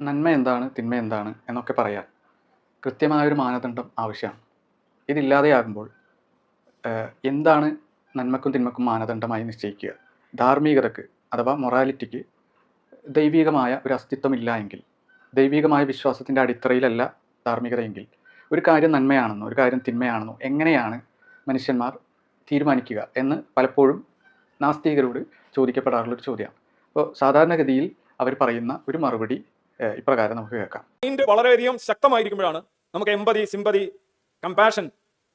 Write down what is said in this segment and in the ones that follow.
നന്മ എന്താണ് തിന്മ എന്താണ് എന്നൊക്കെ പറയാൻ കൃത്യമായൊരു മാനദണ്ഡം ആവശ്യമാണ്. ഇതില്ലാതെയാകുമ്പോൾ എന്താണ് നന്മക്കും തിന്മക്കും മാനദണ്ഡമായി നിശ്ചയിക്കുക? ധാർമ്മികതയ്ക്ക് അഥവാ മൊറാലിറ്റിക്ക് ദൈവികമായ ഒരു അസ്തിത്വമില്ല എങ്കിൽ ദൈവികമായ വിശ്വാസത്തിന്റെ അടിത്തറയിലല്ല ധാർമ്മികതയെങ്കിൽ ഒരു കാര്യം നന്മയാണെന്നോ ഒരു കാര്യം തിന്മയാണെന്നോ എങ്ങനെയാണ് മനുഷ്യന്മാർ തീരുമാനിക്കുക എന്ന് പലപ്പോഴും നാസ്തികരോട് ചോദിക്കപ്പെടാറുള്ളൊരു ചോദ്യമാണ്. അപ്പോൾ സാധാരണഗതിയിൽ അവർ പറയുന്ന ഒരു മറുപടി ഇപ്രകാരം നമുക്ക് കേൾക്കാം. മൈൻഡ് വളരെയധികം ശക്തമായിരിക്കുമ്പോഴാണ് നമുക്ക് എമ്പതി സിമ്പതി കമ്പാഷൻ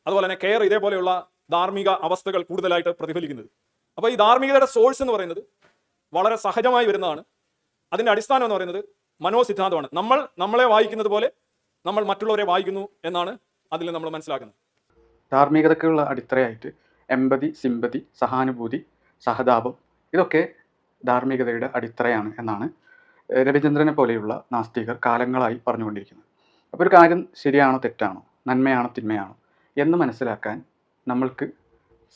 അതുപോലെ തന്നെ കെയർ ഇതേപോലെയുള്ള ധാർമ്മിക അവസ്ഥകൾ കൂടുതലായിട്ട് പ്രതിഫലിക്കുന്നത്. അപ്പോൾ ഈ ധാർമ്മികതയുടെ സോഴ്സ് എന്ന് പറയുന്നത് വളരെ സഹജമായി വരുന്നതാണ്. അതിന്റെ അടിസ്ഥാനം എന്ന് പറയുന്നത് മനോസിദ്ധാന്തമാണ്. നമ്മൾ നമ്മളെ വായിക്കുന്നത് പോലെ നമ്മൾ മറ്റുള്ളവരെ വായിക്കുന്നു എന്നാണ് അതിൽ നമ്മൾ മനസ്സിലാക്കുന്നത്. ധാർമ്മികതയ്ക്കുള്ള അടിത്തറയായിട്ട് എമ്പതി സിമ്പതി സഹാനുഭൂതി സഹതാപം ഇതൊക്കെ ധാർമ്മികതയുടെ അടിത്തറയാണ് എന്നാണ് രവിചന്ദ്രനെ പോലെയുള്ള നാസ്തികർ കാലങ്ങളായി പറഞ്ഞുകൊണ്ടിരിക്കുന്നത് അപ്പോൾ ഒരു കാര്യം ശരിയാണോ തെറ്റാണോ നന്മയാണോ തിന്മയാണോ എന്ന് മനസ്സിലാക്കാൻ നമ്മൾക്ക്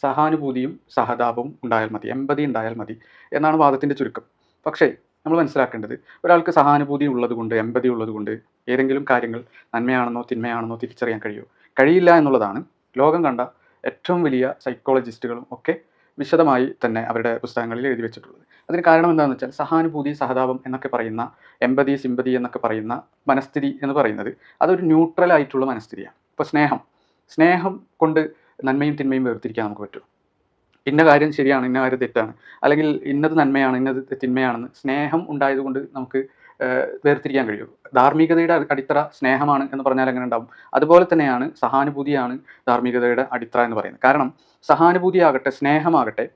സഹാനുഭൂതിയും സഹതാപവും ഉണ്ടായാൽ മതി എമ്പതി ഉണ്ടായാൽ മതി എന്നാണ് വാദത്തിന്റെ ചുരുക്കം. പക്ഷേ നമ്മൾ മനസ്സിലാക്കേണ്ടത് ഒരാൾക്ക് സഹാനുഭൂതി ഉള്ളതുകൊണ്ട് എമ്പതി ഉള്ളതുകൊണ്ട് ഏതെങ്കിലും കാര്യങ്ങൾ നന്മയാണെന്നോ തിന്മയാണെന്നോ തിരിച്ചറിയാൻ കഴിയുമോ? കഴിയില്ല എന്നുള്ളതാണ് ലോകം കണ്ട ഏറ്റവും വലിയ സൈക്കോളജിസ്റ്റുകളും ഒക്കെ വിശദമായി തന്നെ അവരുടെ പുസ്തകങ്ങളിൽ എഴുതി വെച്ചിട്ടുള്ളത്. അതിന് കാരണം എന്താണെന്ന് വെച്ചാൽ സഹാനുഭൂതി സഹതാപം എന്നൊക്കെ പറയുന്ന എമ്പതി സിമ്പതി എന്നൊക്കെ പറയുന്ന മനസ്ഥിതി എന്ന് പറയുന്നത് അതൊരു ന്യൂട്രൽ ആയിട്ടുള്ള മനസ്ഥിതിയാണ്. ഇപ്പോൾ സ്നേഹം. സ്നേഹം കൊണ്ട് നന്മയും തിന്മയും വേർതിരിക്കാൻ നമുക്ക് പറ്റും ഇന്ന കാര്യം ശരിയാണ് ഇന്ന കാര്യം തെറ്റാണ്. അല്ലെങ്കിൽ ഇന്നത് നന്മയാണ് ഇന്നത് തിന്മയാണെന്ന് സ്നേഹം ഉണ്ടായതുകൊണ്ട് നമുക്ക് വേർതിരിക്കാൻ കഴിയും. ധാർമ്മികതയുടെ അടി- അടിത്തറ സ്നേഹമാണ് എന്ന് പറഞ്ഞാൽ എങ്ങനെ ഉണ്ടാവും? അതുപോലെ തന്നെയാണ് സഹാനുഭൂതിയാണ് ധാർമ്മികതയുടെ അടിത്തറ എന്ന് പറയുന്നത്. കാരണം സഹാനുഭൂതിയാകട്ടെ സ്നേഹമാകട്ടെ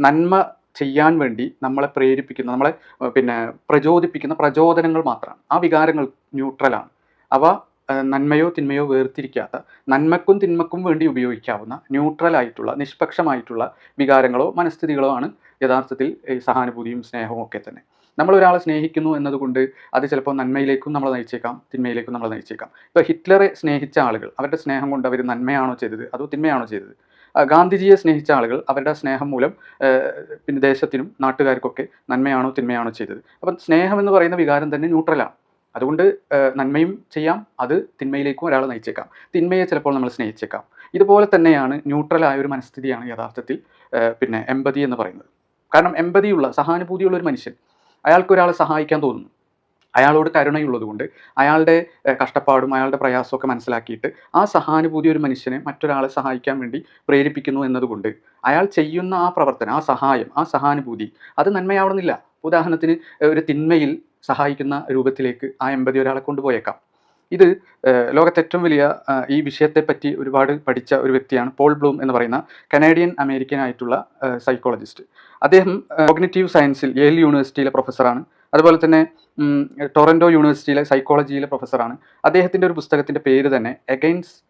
നന്മ ചെയ്യാൻ വേണ്ടി നമ്മളെ പ്രേരിപ്പിക്കുന്ന നമ്മളെ പിന്നെ പ്രചോദിപ്പിക്കുന്ന പ്രചോദനങ്ങൾ മാത്രമാണ്. ആ വികാരങ്ങൾ ന്യൂട്രലാണ് അവ നന്മയോ തിന്മയോ വേർതിരിക്കാത്ത നന്മക്കും തിന്മക്കും വേണ്ടി ഉപയോഗിക്കാവുന്ന ന്യൂട്രലായിട്ടുള്ള നിഷ്പക്ഷമായിട്ടുള്ള വികാരങ്ങളോ മനസ്ഥിതികളോ ആണ് യഥാർത്ഥത്തിൽ സഹാനുഭൂതിയും സ്നേഹവും ഒക്കെ തന്നെ. നമ്മൾ ഒരാളെ സ്നേഹിക്കുന്നു എന്നതുകൊണ്ട് അത് ചിലപ്പോൾ നന്മയിലേക്കും നമ്മൾ നയിച്ചേക്കാം തിന്മയിലേക്കും നമ്മൾ നയിച്ചേക്കാം. ഇപ്പോൾ ഹിറ്റ്ലറെ സ്നേഹിച്ച ആളുകൾ അവരുടെ സ്നേഹം കൊണ്ട് അവർ നന്മയാണോ ചെയ്തത്? അതോ തിന്മയാണോ ചെയ്തത്? ഗാന്ധിജിയെ സ്നേഹിച്ച ആളുകൾ അവരുടെ സ്നേഹം മൂലം പിന്നെ ദേശത്തിനും നാട്ടുകാർക്കൊക്കെ നന്മയാണോ തിന്മയാണോ ചെയ്തത്? അപ്പം സ്നേഹം എന്ന് പറയുന്ന വികാരം തന്നെ ന്യൂട്രലാണ് അതുകൊണ്ട് നന്മയും ചെയ്യാം അത് തിന്മയിലേക്കും ഒരാൾ നയിച്ചേക്കാം. തിന്മയെ ചിലപ്പോൾ നമ്മൾ സ്നേഹിച്ചേക്കാം. ഇതുപോലെ തന്നെയാണ് ന്യൂട്രലായ ഒരു മനസ്ഥിതിയാണ് യഥാർത്ഥത്തിൽ പിന്നെ എമ്പതി എന്ന് പറയുന്നത്. കാരണം എമ്പതിയുള്ള സഹാനുഭൂതിയുള്ള ഒരു മനുഷ്യൻ അയാൾക്ക് ഒരാളെ സഹായിക്കാൻ തോന്നുന്നു. അയാളോട് കരുണയുള്ളതുകൊണ്ട് അയാളുടെ കഷ്ടപ്പാടും അയാളുടെ പ്രയാസമൊക്കെ മനസ്സിലാക്കിയിട്ട് ആ സഹാനുഭൂതി ഒരു മനുഷ്യനെ മറ്റൊരാളെ സഹായിക്കാൻ വേണ്ടി പ്രേരിപ്പിക്കുന്നു എന്നതുകൊണ്ട് അയാൾ ചെയ്യുന്ന ആ പ്രവർത്തനം ആ സഹായം ആ സഹാനുഭൂതി അത് നന്മയാവണമെന്നില്ല. ഉദാഹരണത്തിന് ഒരു തിന്മയിൽ സഹായിക്കുന്ന രൂപത്തിലേക്ക് ആ എമ്പതി ഒരാളെ കൊണ്ടുപോയേക്കാം. ഇത് ലോകത്തെ ഏറ്റവും വലിയ ഈ വിഷയത്തെപ്പറ്റി ഒരുപാട് പഠിച്ച ഒരു വ്യക്തിയാണ് പോൾ ബ്ലൂം എന്ന് പറയുന്ന കനേഡിയൻ അമേരിക്കൻ ആയിട്ടുള്ള സൈക്കോളജിസ്റ്റ്. അദ്ദേഹം കോഗ്നിറ്റീവ് സയൻസിൽ യേൽ യൂണിവേഴ്സിറ്റിയിലെ പ്രൊഫസറാണ്. അതുപോലെ തന്നെ ടൊറന്റോ യൂണിവേഴ്സിറ്റിയിലെ സൈക്കോളജിയിലെ പ്രൊഫസറാണ്. അദ്ദേഹത്തിന്റെ ഒരു പുസ്തകത്തിന്റെ പേര് തന്നെ എഗൈൻസ്റ്റ്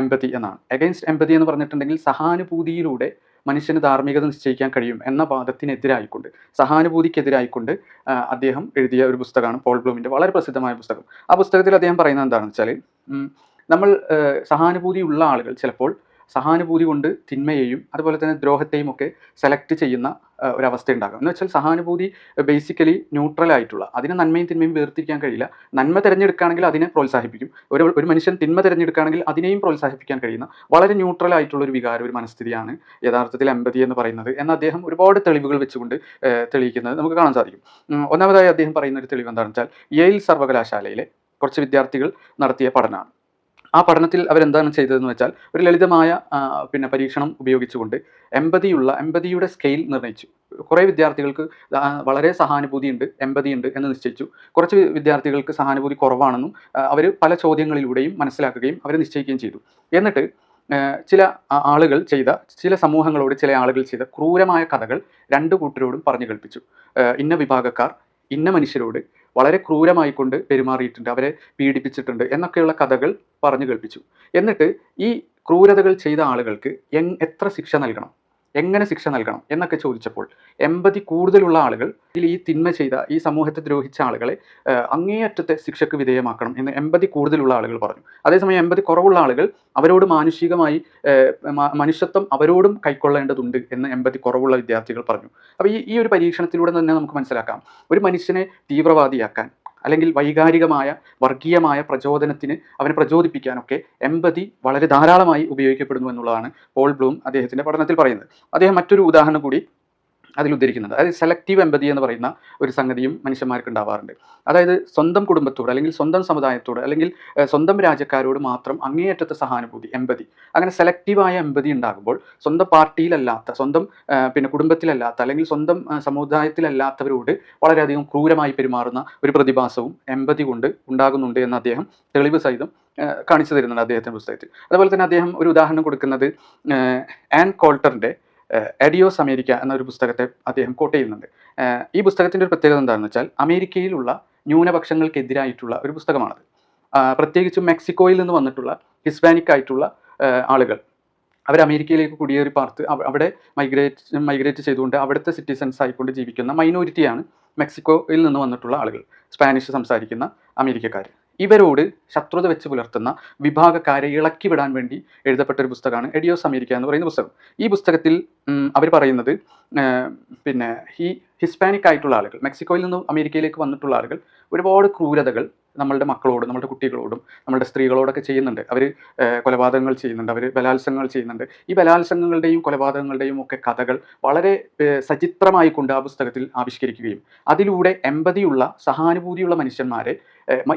എംപതി എന്നാണ്. എഗൈൻസ്റ്റ് എംപതി എന്ന് പറഞ്ഞിട്ടുണ്ടെങ്കിൽ സഹാനുഭൂതിയിലൂടെ മനുഷ്യന് ധാർമ്മികത നിശ്ചയിക്കാൻ കഴിയും എന്ന വാദത്തിനെതിരായിക്കൊണ്ട് സഹാനുഭൂതിക്കെതിരായിക്കൊണ്ട് അദ്ദേഹം എഴുതിയ ഒരു പുസ്തകമാണ് പോൾ ബ്ലൂമിന്റെ വളരെ പ്രസിദ്ധമായ പുസ്തകം. ആ പുസ്തകത്തിൽ അദ്ദേഹം പറയുന്നത് എന്താണെന്ന് വെച്ചാൽ നമ്മൾ സഹാനുഭൂതിയുള്ള ആളുകൾ ചിലപ്പോൾ സഹാനുഭൂതി കൊണ്ട് തിന്മയെയും അതുപോലെ തന്നെ ദ്രോഹത്തെയും ഒക്കെ സെലക്ട് ചെയ്യുന്ന ഒരു ഒരവസ്ഥ ഉണ്ടാകും എന്ന് വെച്ചാൽ സഹാനുഭൂതി ബേസിക്കലി ന്യൂട്രൽ ആയിട്ടുള്ള അതിന് നന്മയും തിന്മയും വേർതിരിക്കാൻ കഴിയില്ല. നന്മ തിരഞ്ഞെടുക്കുകയാണെങ്കിൽ അതിനെ പ്രോത്സാഹിപ്പിക്കും. ഒരു ഒരു മനുഷ്യൻ തിന്മ തിരഞ്ഞെടുക്കുകയാണെങ്കിൽ അതിനെയും പ്രോത്സാഹിപ്പിക്കാൻ കഴിയുന്ന വളരെ ന്യൂട്രൽ ആയിട്ടുള്ള ഒരു വികാരം ഒരു മനസ്ഥിതിയാണ് യഥാർത്ഥത്തിൽ എമ്പതി എന്ന് പറയുന്നത്. എന്ന് അദ്ദേഹം ഒരുപാട് തെളിവുകൾ വെച്ചുകൊണ്ട് തെളിയിക്കുന്നത് നമുക്ക് കാണാൻ സാധിക്കും. ഒന്നാമതായി അദ്ദേഹം പറയുന്ന ഒരു തെളിവ് എന്താണെന്ന് വെച്ചാൽ യെയിൽ സർവകലാശാലയിലെ കുറച്ച് വിദ്യാർത്ഥികൾ നടത്തിയ പഠനമാണ്. ആ പഠനത്തിൽ അവരെന്താണ് ചെയ്തതെന്ന് വെച്ചാൽ ഒരു ലളിതമായ പിന്നെ പരീക്ഷണം ഉപയോഗിച്ചുകൊണ്ട് എമ്പതിയുള്ള എമ്പതിയുടെ സ്കെയിൽ നിർണയിച്ചു. കുറേ വിദ്യാർത്ഥികൾക്ക് വളരെ സഹാനുഭൂതി ഉണ്ട് എമ്പതി ഉണ്ട് എന്ന് നിശ്ചയിച്ചു. കുറച്ച് വിദ്യാർത്ഥികൾക്ക് സഹാനുഭൂതി കുറവാണെന്നും അവർ പല ചോദ്യങ്ങളിലൂടെയും മനസ്സിലാക്കുകയും അവർ നിശ്ചയിക്കുകയും ചെയ്തു. എന്നിട്ട് ചില ആളുകൾ ചെയ്ത ചില സമൂഹങ്ങളോട് ചില ആളുകൾ ചെയ്ത ക്രൂരമായ കഥകൾ രണ്ട് കൂട്ടരോടും പറഞ്ഞു കേൾപ്പിച്ചു. ഇന്ന വിഭാഗക്കാർ ഇന്ന മനുഷ്യരോട് വളരെ ക്രൂരമായിക്കൊണ്ട് പെരുമാറിയിട്ടുണ്ട് അവരെ പീഡിപ്പിച്ചിട്ടുണ്ട് എന്നൊക്കെയുള്ള കഥകൾ പറഞ്ഞു കേൾപ്പിച്ചു. എന്നിട്ട് ഈ ക്രൂരതകൾ ചെയ്ത ആളുകൾക്ക് എങ് എത്ര ശിക്ഷ നൽകണം? എങ്ങനെ ശിക്ഷ നൽകണം എന്നൊക്കെ ചോദിച്ചപ്പോൾ എൺപതി കൂടുതലുള്ള ആളുകൾ ഈ തിന്മ ചെയ്ത ഈ സമൂഹത്തെ ദ്രോഹിച്ച ആളുകളെ അങ്ങേയറ്റത്തെ ശിക്ഷക്ക് വിധേയമാക്കണം എന്ന് എൺപതി കൂടുതലുള്ള ആളുകൾ പറഞ്ഞു. അതേസമയം എമ്പതി കുറവുള്ള ആളുകൾ അവരോട് മാനുഷികമായി മനുഷ്യത്വം അവരോടും കൈക്കൊള്ളേണ്ടതുണ്ട് എന്ന് എൺപതി കുറവുള്ള വിദ്യാർത്ഥികൾ പറഞ്ഞു. അപ്പോൾ ഈ ഈ ഒരു പരീക്ഷണത്തിലൂടെ തന്നെ നമുക്ക് മനസ്സിലാക്കാം. ഒരു മനുഷ്യനെ തീവ്രവാദിയാക്കാൻ അല്ലെങ്കിൽ വൈകാരികമായ വർഗീയമായ പ്രചോദനത്തിന് അവനെ പ്രചോദിപ്പിക്കാനൊക്കെ എമ്പതി വളരെ ധാരാളമായി ഉപയോഗിക്കപ്പെടുന്നു എന്നുള്ളതാണ് പോൾ ബ്ലൂം അദ്ദേഹത്തിന്റെ പഠനത്തിൽ പറയുന്നത്. അദ്ദേഹം മറ്റൊരു ഉദാഹരണം കൂടി അതിൽ ഉദ്ധരിക്കുന്നത് അതായത് സെലക്റ്റീവ് എമ്പതി എന്ന് പറയുന്ന ഒരു സംഗതിയും മനുഷ്യന്മാർക്ക് ഉണ്ടാവാറുണ്ട് അതായത് സ്വന്തം കുടുംബത്തോട് അല്ലെങ്കിൽ സ്വന്തം സമുദായത്തോട് അല്ലെങ്കിൽ സ്വന്തം രാജ്യക്കാരോട് മാത്രം അങ്ങേയറ്റത്തെ സഹാനുഭൂതി എമ്പതി അങ്ങനെ സെലക്റ്റീവായ എമ്പതി ഉണ്ടാകുമ്പോൾ സ്വന്തം പാർട്ടിയിലല്ലാത്ത സ്വന്തം പിന്നെ കുടുംബത്തിലല്ലാത്ത അല്ലെങ്കിൽ സ്വന്തം സമുദായത്തിലല്ലാത്തവരോട് വളരെയധികം ക്രൂരമായി പെരുമാറുന്ന ഒരു പ്രതിഭാസവും എമ്പതി കൊണ്ട് ഉണ്ടാകുന്നുണ്ട് എന്ന് അദ്ദേഹം തെളിവ് സഹിതം കാണിച്ചു തരുന്നുണ്ട് അദ്ദേഹത്തിന്റെ പുസ്തകത്തിൽ. അതുപോലെ തന്നെ അദ്ദേഹം ഒരു ഉദാഹരണം കൊടുക്കുന്നത് ആൻ കോൾട്ടറിന്റെ എഡിയോസ് അമേരിക്ക എന്നൊരു പുസ്തകത്തെ അദ്ദേഹം കോട്ട് ചെയ്യുന്നുണ്ട്. ഈ പുസ്തകത്തിന്റെ ഒരു പ്രത്യേകത എന്താണെന്ന് വെച്ചാൽ അമേരിക്കയിലുള്ള ന്യൂനപക്ഷങ്ങൾക്കെതിരായിട്ടുള്ള ഒരു പുസ്തകമാണത്. പ്രത്യേകിച്ചും മെക്സിക്കോയിൽ നിന്ന് വന്നിട്ടുള്ള ഹിസ്പാനിക് ആയിട്ടുള്ള ആളുകൾ. അവർ അമേരിക്കയിലേക്ക് കുടിയേറി പാർത്ത് അവിടെ മൈഗ്രേറ്റ് മൈഗ്രേറ്റ് ചെയ്തുകൊണ്ട് അവിടുത്തെ സിറ്റിസൺസ് ആയിക്കൊണ്ട് ജീവിക്കുന്ന മൈനോരിറ്റിയാണ് മെക്സിക്കോയിൽ നിന്ന് വന്നിട്ടുള്ള ആളുകൾ. സ്പാനിഷ് സംസാരിക്കുന്ന അമേരിക്കക്കാർ ഇവരോട് ശത്രുത വെച്ച് പുലർത്തുന്ന വിഭാഗക്കാരെ ഇളക്കി വിടാൻ വേണ്ടി എഴുതപ്പെട്ട ഒരു പുസ്തകമാണ് എഡിയോസ് അമേരിക്ക എന്ന് പറയുന്ന പുസ്തകം. ഈ പുസ്തകത്തിൽ അവർ പറയുന്നത് പിന്നെ ഈ ഹിസ്പാനിക് ആയിട്ടുള്ള ആളുകൾ മെക്സിക്കോയിൽ നിന്നും അമേരിക്കയിലേക്ക് വന്നിട്ടുള്ള ആളുകൾ ഒരുപാട് ക്രൂരതകൾ നമ്മളുടെ മക്കളോടും നമ്മളുടെ കുട്ടികളോടും നമ്മളുടെ സ്ത്രീകളോടൊക്കെ ചെയ്യുന്നുണ്ട്. അവർ കൊലപാതകങ്ങൾ ചെയ്യുന്നുണ്ട്. അവർ ബലാത്സംഗങ്ങൾ ചെയ്യുന്നുണ്ട്. ഈ ബലാത്സംഗങ്ങളുടെയും കൊലപാതകങ്ങളുടെയും ഒക്കെ കഥകൾ വളരെ സചിത്രമായി കൊണ്ട് ആ പുസ്തകത്തിൽ ആവിഷ്കരിക്കുകയും അതിലൂടെ എമ്പതിയുള്ള സഹാനുഭൂതിയുള്ള മനുഷ്യന്മാരെ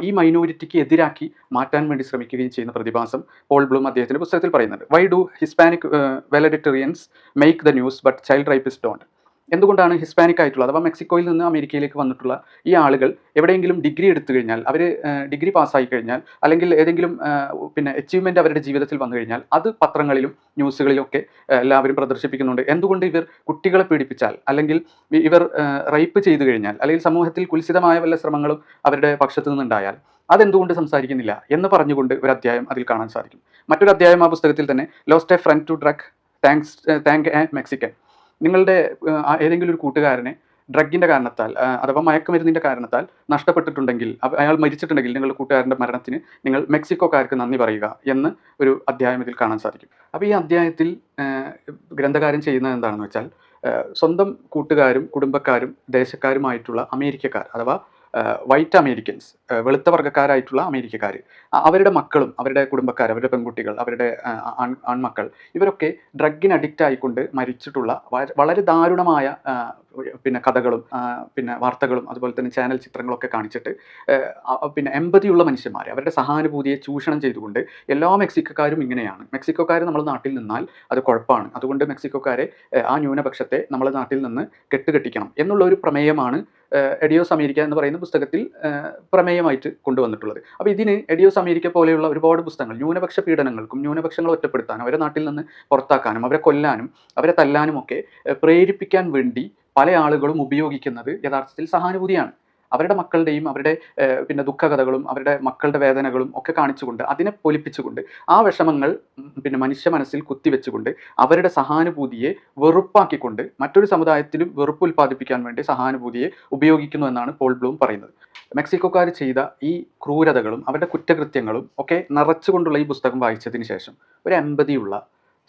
ഈ മൈനോറിറ്റിക്ക് എതിരാക്കി മാറ്റാൻ വേണ്ടി ശ്രമിക്കുകയും ചെയ്യുന്ന പ്രതിഭാസം പോൾ ബ്ലൂം അദ്ദേഹത്തിന്റെ പുസ്തകത്തിൽ പറയുന്നുണ്ട്. Why do Hispanic valedictorians make the news but child rapists don't എന്തുകൊണ്ടാണ് ഹിസ്പാനിക് ആയിട്ടുള്ള അഥവാ മെക്സിക്കോയിൽ നിന്ന് അമേരിക്കയിലേക്ക് വന്നിട്ടുള്ള ഈ ആളുകൾ എവിടെയെങ്കിലും ഡിഗ്രി എടുത്തു കഴിഞ്ഞാൽ അവർ ഡിഗ്രി പാസ്സായി കഴിഞ്ഞാൽ അല്ലെങ്കിൽ ഏതെങ്കിലും പിന്നെ അച്ചീവ്മെന്റ് അവരുടെ ജീവിതത്തിൽ വന്നു കഴിഞ്ഞാൽ അത് പത്രങ്ങളിലും ന്യൂസുകളിലും ഒക്കെ എല്ലാവരും പ്രദർശിപ്പിക്കുന്നുണ്ട്. എന്തുകൊണ്ട് ഇവർ കുട്ടികളെ പീഡിപ്പിച്ചാൽ അല്ലെങ്കിൽ ഇവർ റേപ്പ് ചെയ്തു കഴിഞ്ഞാൽ അല്ലെങ്കിൽ സമൂഹത്തിൽ കുൽസിതമായ വല്ല ശ്രമങ്ങളും അവരുടെ പക്ഷത്തു നിന്നുണ്ടായാൽ അതെന്തുകൊണ്ട് സംസാരിക്കുന്നില്ല എന്ന് പറഞ്ഞുകൊണ്ട് ഒരു അധ്യായം അതിൽ കാണാൻ സാധിക്കും. മറ്റൊരു അധ്യായം ആ പുസ്തകത്തിൽ തന്നെ lost a friend to drug thanks thank a Mexican നിങ്ങളുടെ ഏതെങ്കിലും ഒരു കൂട്ടുകാരനെ ഡ്രഗിന്റെ കാരണത്താൽ അഥവാ മയക്കുമരുന്നിന്റെ കാരണത്താൽ നഷ്ടപ്പെട്ടിട്ടുണ്ടെങ്കിൽ അയാൾ മരിച്ചിട്ടുണ്ടെങ്കിൽ നിങ്ങളുടെ കൂട്ടുകാരന്റെ മരണത്തിന് നിങ്ങൾ മെക്സിക്കോക്കാർക്ക് നന്ദി പറയുക എന്ന് ഒരു അധ്യായം ഇതിൽ കാണാൻ സാധിക്കും. അപ്പോൾ ഈ അധ്യായത്തിൽ ഗ്രന്ഥകാരൻ ചെയ്യുന്നത് എന്താണെന്ന് വെച്ചാൽ സ്വന്തം കൂട്ടുകാരും കുടുംബക്കാരും ദേശക്കാരുമായിട്ടുള്ള അമേരിക്കക്കാർ അഥവാ വൈറ്റ് അമേരിക്കൻസ് വെളുത്ത വർഗക്കാരായിട്ടുള്ള അമേരിക്കക്കാർ അവരുടെ മക്കളും അവരുടെ കുടുംബക്കാർ അവരുടെ പെൺകുട്ടികൾ അവരുടെ ആൺ ആൺമക്കൾ ഇവരൊക്കെ ഡ്രഗിന് അഡിക്റ്റ് ആയിക്കൊണ്ട് മരിച്ചിട്ടുള്ള വളരെ ദാരുണമായ പിന്നെ കഥകളും പിന്നെ വാർത്തകളും അതുപോലെ തന്നെ ചാനൽ ചിത്രങ്ങളൊക്കെ കാണിച്ചിട്ട് പിന്നെ എമ്പതിയുള്ള മനുഷ്യന്മാർ അവരുടെ സഹാനുഭൂതിയെ ചൂഷണം ചെയ്തുകൊണ്ട് എല്ലാ മെക്സിക്കോക്കാരും ഇങ്ങനെയാണ്. മെക്സിക്കോക്കാർ നമ്മുടെ നാട്ടിൽ നിന്നാൽ അത് കുഴപ്പമാണ്. അതുകൊണ്ട് മെക്സിക്കോക്കാരെ ആ ന്യൂനപക്ഷത്തെ നമ്മുടെ നാട്ടിൽ നിന്ന് കെട്ടുകെട്ടിക്കണം. എന്നുള്ള ഒരു പ്രമേയമാണ് എഡിയോസ് അമേരിക്ക എന്ന് പറയുന്ന പുസ്തകത്തിൽ ഏഹ്, പ്രമേയമായിട്ട് കൊണ്ടുവന്നിട്ടുള്ളത്. അപ്പോൾ ഇതിന് എഡിയോസ് അമേരിക്ക പോലെയുള്ള ഒരുപാട് പുസ്തകങ്ങൾ ന്യൂനപക്ഷ പീഡനങ്ങൾക്കും ന്യൂനപക്ഷങ്ങളെ ഒറ്റപ്പെടുത്താനും അവരെ നാട്ടിൽ നിന്ന് പുറത്താക്കാനും അവരെ കൊല്ലാനും അവരെ തല്ലാനും ഒക്കെ പ്രേരിപ്പിക്കാൻ വേണ്ടി പല ആളുകളും ഉപയോഗിക്കുന്നത് യഥാർത്ഥത്തിൽ സഹാനുഭൂതിയാണ്. അവരുടെ മക്കളുടെയും അവരുടെ പിന്നെ ദുഃഖകഥകളും അവരുടെ മക്കളുടെ വേദനകളും ഒക്കെ കാണിച്ചുകൊണ്ട് അതിനെ പൊലിപ്പിച്ചുകൊണ്ട് ആ വിഷമങ്ങൾ പിന്നെ മനുഷ്യ മനസ്സിൽ കുത്തിവെച്ചുകൊണ്ട് അവരുടെ സഹാനുഭൂതിയെ വെറുപ്പാക്കിക്കൊണ്ട് മറ്റൊരു സമുദായത്തിലും വെറുപ്പ് ഉൽപ്പാദിപ്പിക്കാൻ വേണ്ടി സഹാനുഭൂതിയെ ഉപയോഗിക്കുന്നു എന്നാണ് പോൾ ബ്ലൂം പറയുന്നത്. മെക്സിക്കോക്കാർ ചെയ്ത ഈ ക്രൂരതകളും അവരുടെ കുറ്റകൃത്യങ്ങളും ഒക്കെ നിറച്ചുകൊണ്ടുള്ള ഈ പുസ്തകം വായിച്ചതിന് ശേഷം ഒരു എമ്പതിയുള്ള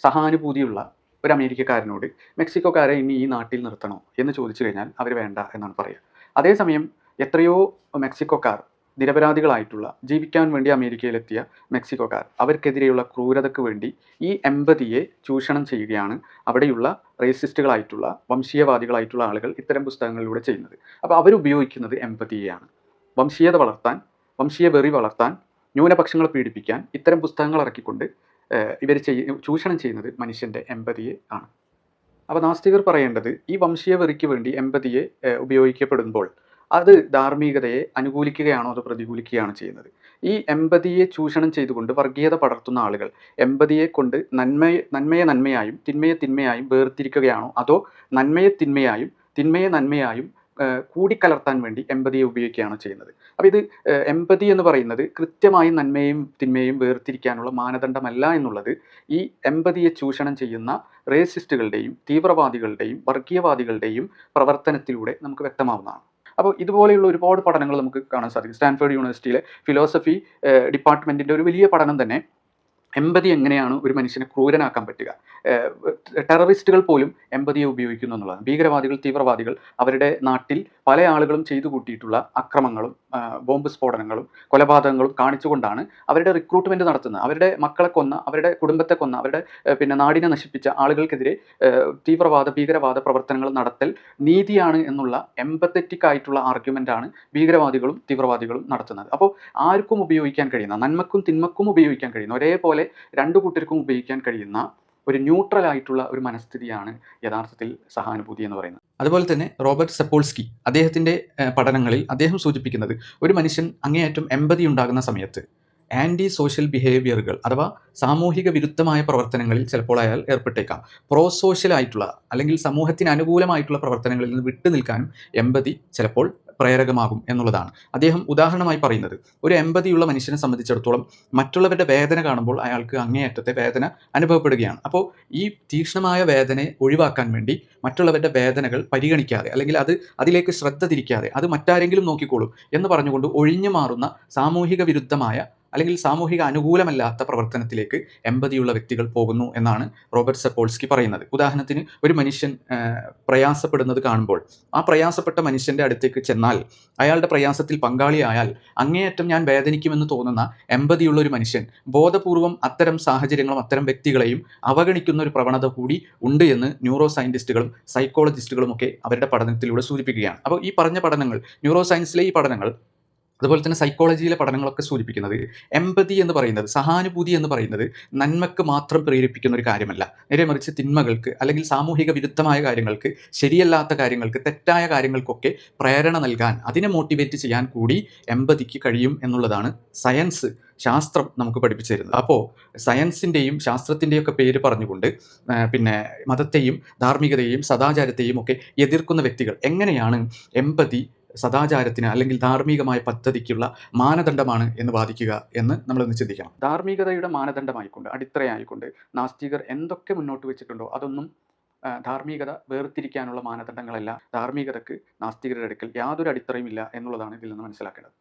സഹാനുഭൂതിയുള്ള ഒരു അമേരിക്കക്കാരനോട് മെക്സിക്കോക്കാരെ ഇനി ഈ നാട്ടിൽ നിർത്തണോ? എന്ന് ചോദിച്ചു കഴിഞ്ഞാൽ അവർ വേണ്ട എന്നാണ് പറയുക. അതേസമയം എത്രയോ മെക്സിക്കോക്കാർ നിരപരാധികളായിട്ടുള്ള ജീവിക്കാൻ വേണ്ടി അമേരിക്കയിലെത്തിയ മെക്സിക്കോക്കാർ അവർക്കെതിരെയുള്ള ക്രൂരതയ്ക്ക് വേണ്ടി ഈ എമ്പതിയെ ചൂഷണം ചെയ്യുകയാണ് അവിടെയുള്ള റേസിസ്റ്റുകളായിട്ടുള്ള വംശീയവാദികളായിട്ടുള്ള ആളുകൾ ഇത്തരം പുസ്തകങ്ങളിലൂടെ ചെയ്യുന്നത്. അപ്പോൾ അവരുപയോഗിക്കുന്നത് എമ്പതിയെയാണ് വംശീയത വളർത്താൻ വംശീയ വെറി വളർത്താൻ ന്യൂനപക്ഷങ്ങളെ പീഡിപ്പിക്കാൻ ഇത്തരം പുസ്തകങ്ങൾ ഇറക്കിക്കൊണ്ട് ഇവർ ചെയ്യ ചൂഷണം ചെയ്യുന്നത് മനുഷ്യന്റെ എമ്പതിയെ ആണ്. അപ്പോൾ നാസ്തികർ പറയേണ്ടത് ഈ വംശീയ വെറിക്ക് വേണ്ടി എമ്പതിയെ ഉപയോഗിക്കപ്പെടുമ്പോൾ അത് ധാർമ്മികതയെ അനുകൂലിക്കുകയാണോ അത് പ്രതികൂലിക്കുകയാണ് ചെയ്യുന്നത്? ഈ എമ്പതിയെ ചൂഷണം ചെയ്തുകൊണ്ട് വർഗീയത പടർത്തുന്ന ആളുകൾ എമ്പതിയെ കൊണ്ട് നന്മയെ നന്മയെ നന്മയായും തിന്മയെ തിന്മയായും വേർതിരിക്കുകയാണോ? അതോ നന്മയെ തിന്മയായും തിന്മയെ നന്മയായും കൂടിക്കലർത്താൻ വേണ്ടി എമ്പതിയെ ഉപയോഗിക്കുകയാണ് ചെയ്യുന്നത്? അപ്പോൾ ഇത് എമ്പതി എന്ന് പറയുന്നത് കൃത്യമായി നന്മയും തിന്മയും വേർതിരിക്കാനുള്ള മാനദണ്ഡമല്ല എന്നുള്ളത് ഈ എമ്പതിയെ ചൂഷണം ചെയ്യുന്ന റേസിസ്റ്റുകളുടെയും തീവ്രവാദികളുടെയും വർഗീയവാദികളുടെയും പ്രവർത്തനത്തിലൂടെ നമുക്ക് വ്യക്തമാവുന്നതാണ്. അപ്പോൾ ഇതുപോലെയുള്ള ഒരുപാട് പഠനങ്ങൾ നമുക്ക് കാണാൻ സാധിക്കും. സ്റ്റാൻഫോർഡ് യൂണിവേഴ്സിറ്റിയിലെ ഫിലോസഫി ഡിപ്പാർട്ട്മെന്റിന്റെ ഒരു വലിയ പഠനം തന്നെ എമ്പതി എങ്ങനെയാണ് ഒരു മനുഷ്യനെ ക്രൂരനാക്കാൻ പറ്റുക? ടെററിസ്റ്റുകൾ പോലും എമ്പതിയെ ഉപയോഗിക്കുന്നു എന്നുള്ളതാണ്. ഭീകരവാദികൾ തീവ്രവാദികൾ അവരുടെ നാട്ടിൽ പല ആളുകളും ചെയ്തു കൂട്ടിയിട്ടുള്ള അക്രമങ്ങളും ബോംബ് സ്ഫോടനങ്ങളും കൊലപാതകങ്ങളും കാണിച്ചുകൊണ്ടാണ് അവരുടെ റിക്രൂട്ട്മെന്റ് നടത്തുന്നത്. അവരുടെ മക്കളെ കൊന്ന അവരുടെ കുടുംബത്തെ കൊന്ന അവരുടെ പിന്നെ നാടിനെ നശിപ്പിച്ച ആളുകൾക്കെതിരെ തീവ്രവാദ ഭീകരവാദ പ്രവർത്തനങ്ങൾ നടത്തൽ നീതിയാണ് എന്നുള്ള എമ്പത്തറ്റിക് ആയിട്ടുള്ള ആർഗ്യുമെന്റാണ് ഭീകരവാദികളും തീവ്രവാദികളും നടത്തുന്നത്. അപ്പോൾ ആർക്കും ഉപയോഗിക്കാൻ കഴിയുന്ന നന്മക്കും തിന്മക്കും ഉപയോഗിക്കാൻ കഴിയുന്ന ഒരേപോലെ രണ്ടു കൂട്ടർക്കും ഉപയോഗിക്കാൻ കഴിയുന്ന ഒരു ന്യൂട്രൽ ആയിട്ടുള്ള ഒരു മനസ്ഥിതിയാണ് യഥാർത്ഥത്തിൽ സഹാനുഭൂതി എന്ന് പറയുന്നത്. അതുപോലെ തന്നെ റോബർട്ട് സെപ്പോൾസ്കി അദ്ദേഹത്തിന്റെ പഠനങ്ങളിൽ അദ്ദേഹം സൂചിപ്പിക്കുന്നത് ഒരു മനുഷ്യൻ അങ്ങേയറ്റം എമ്പതി ഉണ്ടാകുന്ന സമയത്ത് ആന്റി സോഷ്യൽ ബിഹേവിയറുകൾ അഥവാ സാമൂഹിക വിരുദ്ധമായ പ്രവർത്തനങ്ങളിൽ ചിലപ്പോൾ അയാൾ ഏർപ്പെട്ടേക്കാം. പ്രോ സോഷ്യൽ ആയിട്ടുള്ള അല്ലെങ്കിൽ സമൂഹത്തിന് അനുകൂലമായിട്ടുള്ള പ്രവർത്തനങ്ങളിൽ നിന്ന് വിട്ടു നിൽക്കാനും എമ്പതി ചിലപ്പോൾ പ്രേരകമാകും എന്നുള്ളതാണ്. അദ്ദേഹം ഉദാഹരണമായി പറയുന്നത് ഒരു എമ്പതിയുള്ള മനുഷ്യനെ സംബന്ധിച്ചിടത്തോളം മറ്റുള്ളവരുടെ വേദന കാണുമ്പോൾ അയാൾക്ക് അങ്ങേയറ്റത്തെ വേദന അനുഭവപ്പെടുകയാണ്. അപ്പോൾ ഈ തീക്ഷ്ണമായ വേദനയെ ഒഴിവാക്കാൻ വേണ്ടി മറ്റുള്ളവരുടെ വേദനകൾ പരിഗണിക്കാതെ അല്ലെങ്കിൽ അത് അതിലേക്ക് ശ്രദ്ധ തിരിക്കാതെ അത് മറ്റാരെങ്കിലും നോക്കിക്കോളും എന്ന് പറഞ്ഞുകൊണ്ട് ഒഴിഞ്ഞു മാറുന്ന സാമൂഹിക വിരുദ്ധമായ അല്ലെങ്കിൽ സാമൂഹിക അനുകൂലമല്ലാത്ത പ്രവർത്തനത്തിലേക്ക് എമ്പതിയുള്ള വ്യക്തികൾ പോകുന്നു എന്നാണ് റോബർട്ട് സപ്പോൾസ്കി പറയുന്നത്. ഉദാഹരണത്തിന് ഒരു മനുഷ്യൻ പ്രയാസപ്പെടുന്നത് കാണുമ്പോൾ ആ പ്രയാസപ്പെട്ട മനുഷ്യന്റെ അടുത്തേക്ക് ചെന്നാൽ അയാളുടെ പ്രയാസത്തിൽ പങ്കാളിയായാൽ അങ്ങേയറ്റം ഞാൻ വേദനിക്കുമെന്ന് തോന്നുന്ന എമ്പതിയുള്ള ഒരു മനുഷ്യൻ ബോധപൂർവം അത്തരം സാഹചര്യങ്ങളും അത്തരം വ്യക്തികളെയും അവഗണിക്കുന്ന ഒരു പ്രവണത കൂടി ഉണ്ട് എന്ന് ന്യൂറോ സയന്റിസ്റ്റുകളും സൈക്കോളജിസ്റ്റുകളും ഒക്കെ അവരുടെ പഠനത്തിലൂടെ സൂചിപ്പിക്കുകയാണ്. അപ്പോൾ ഈ പറഞ്ഞ പഠനങ്ങൾ ന്യൂറോ സയൻസിലെ ഈ പഠനങ്ങൾ അതുപോലെ തന്നെ സൈക്കോളജിയിലെ പഠനങ്ങളൊക്കെ സൂചിപ്പിക്കുന്നത് എമ്പതി എന്ന് പറയുന്നത് സഹാനുഭൂതി എന്ന് പറയുന്നത് നന്മക്ക് മാത്രം പ്രേരിപ്പിക്കുന്ന ഒരു കാര്യമല്ല. നേരെ മറിച്ച് തിന്മകൾക്ക് അല്ലെങ്കിൽ സാമൂഹിക വിരുദ്ധമായ കാര്യങ്ങൾക്ക് ശരിയല്ലാത്ത കാര്യങ്ങൾക്ക് തെറ്റായ കാര്യങ്ങൾക്കൊക്കെ പ്രേരണ നൽകാൻ അതിനെ മോട്ടിവേറ്റ് ചെയ്യാൻ കൂടി എമ്പതിക്ക് കഴിയും എന്നുള്ളതാണ് സയൻസ് ശാസ്ത്രം നമുക്ക് പഠിപ്പിച്ചു തരുന്നത്. അപ്പോൾ സയൻസിന്റെയും ശാസ്ത്രത്തിന്റെയും ഒക്കെ പേര് പറഞ്ഞുകൊണ്ട് പിന്നെ മതത്തെയും ധാർമ്മികതയെയും സദാചാരത്തെയും ഒക്കെ എതിർക്കുന്ന വ്യക്തികൾ എങ്ങനെയാണ് എമ്പതി സദാചാരത്തിന് അല്ലെങ്കിൽ ധാർമ്മികമായ പദ്ധതിക്കുള്ള മാനദണ്ഡമാണ് എന്ന് വാദിക്കുക എന്ന് നമ്മളൊന്ന് ചിന്തിക്കണം. ധാർമ്മികതയുടെ മാനദണ്ഡമായിക്കൊണ്ട് അടിത്തറയായിക്കൊണ്ട് നാസ്തികർ എന്തൊക്കെ മുന്നോട്ട് വെച്ചിട്ടുണ്ടോ അതൊന്നും ധാർമ്മികത വേർതിരിക്കാനുള്ള മാനദണ്ഡങ്ങളല്ല. ധാർമ്മികതക്ക് നാസ്തികരുടെ അടുക്കൽ യാതൊരു അടിത്തറയും ഇല്ല എന്നുള്ളതാണ് ഇതിൽ നിന്ന് മനസ്സിലാക്കേണ്ടത്.